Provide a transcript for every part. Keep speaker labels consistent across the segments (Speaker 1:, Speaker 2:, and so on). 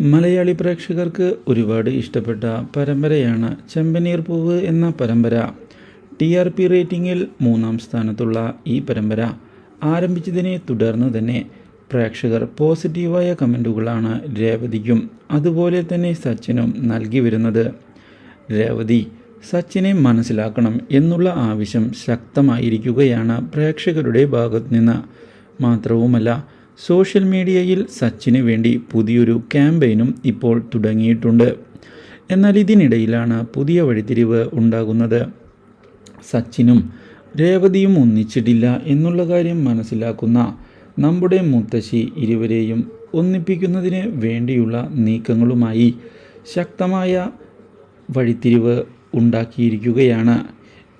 Speaker 1: മലയാളി പ്രേക്ഷകർക്ക് ഒരുപാട് ഇഷ്ടപ്പെട്ട പരമ്പരയാണ് ചെമ്പനീർ പൂവ് എന്ന പരമ്പര. ടി ആർ പി റേറ്റിംഗിൽ മൂന്നാം സ്ഥാനത്തുള്ള ഈ പരമ്പര ആരംഭിച്ചതിനെ തുടർന്ന് തന്നെ പ്രേക്ഷകർ പോസിറ്റീവായ കമന്റുകളാണ് രേവതിക്കും അതുപോലെ തന്നെ സച്ചിനും നൽകി വരുന്നത്. രേവതി സച്ചിനെ മനസ്സിലാക്കണം എന്നുള്ള ആവശ്യം ശക്തമായിരിക്കുകയാണ് പ്രേക്ഷകരുടെ ഭാഗത്തു നിന്ന്. മാത്രവുമല്ല സോഷ്യൽ മീഡിയയിൽ സച്ചിന് വേണ്ടി പുതിയൊരു ക്യാമ്പയിനും ഇപ്പോൾ തുടങ്ങിയിട്ടുണ്ട്. എന്നാൽ ഇതിനിടയിലാണ് പുതിയ വഴിത്തിരിവ് ഉണ്ടാകുന്നത്. സച്ചിനും രേവതിയും ഒന്നിച്ചിട്ടില്ല എന്നുള്ള കാര്യം മനസ്സിലാക്കുന്ന നമ്മുടെ മുത്തശ്ശി ഇരുവരെയും ഒന്നിപ്പിക്കുന്നതിന് വേണ്ടിയുള്ള നീക്കങ്ങളുമായി ശക്തമായ വഴിത്തിരിവ് ഉണ്ടാക്കിയിരിക്കുകയാണ്.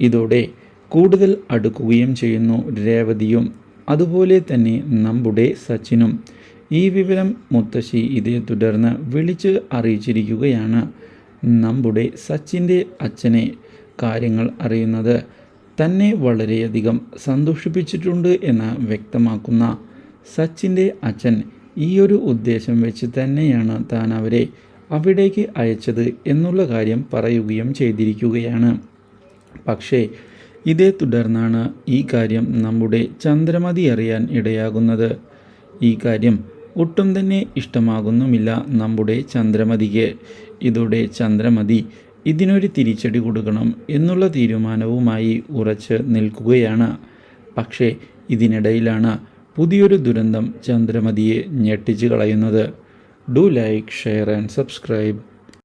Speaker 1: ഇതോടെ കൂടുതൽ അടുക്കുകയും ചെയ്യുന്നു രേവതിയും. അതുപോലെ തന്നെ നമ്മുടെ സച്ചിനും. ഈ വിവരം മുത്തശ്ശി ഇതേ തുടർന്ന് വിളിച്ച് അറിയിച്ചിരിക്കുകയാണ്. നമ്മുടെ സച്ചിന്റെ അച്ഛനെ കാര്യങ്ങൾ അറിയുന്നത് തന്നെ വളരെയധികം സന്തോഷിപ്പിച്ചിട്ടുണ്ട് എന്ന് വ്യക്തമാക്കുന്ന സച്ചിന്റെ അച്ഛൻ ഈ ഒരു ഉദ്ദേശം വെച്ച് തന്നെയാണ് താൻ അവരെ അവിടേക്ക് അയച്ചത് എന്നുള്ള കാര്യം പറയുകയും ചെയ്തിരിക്കുകയാണ്. പക്ഷേ ഇതേ തുടർന്നാണ് ഈ കാര്യം നമ്മുടെ ചന്ദ്രമതി അറിയാൻ ഇടയാകുന്നത്. ഈ കാര്യം ഒട്ടും തന്നെ ഇഷ്ടമാകുന്നുമില്ല നമ്മുടെ ചന്ദ്രമതിക്ക്. ഇതോടെ ചന്ദ്രമതി ഇതിനൊരു തിരിച്ചടി കൊടുക്കണം എന്നുള്ള തീരുമാനവുമായി ഉറച്ച് നിൽക്കുകയാണ്. പക്ഷേ ഇതിനിടയിലാണ് പുതിയൊരു ദുരന്തം ചന്ദ്രമതിയെ ഞെട്ടിച്ച് കളയുന്നത്. Do like share and subscribe.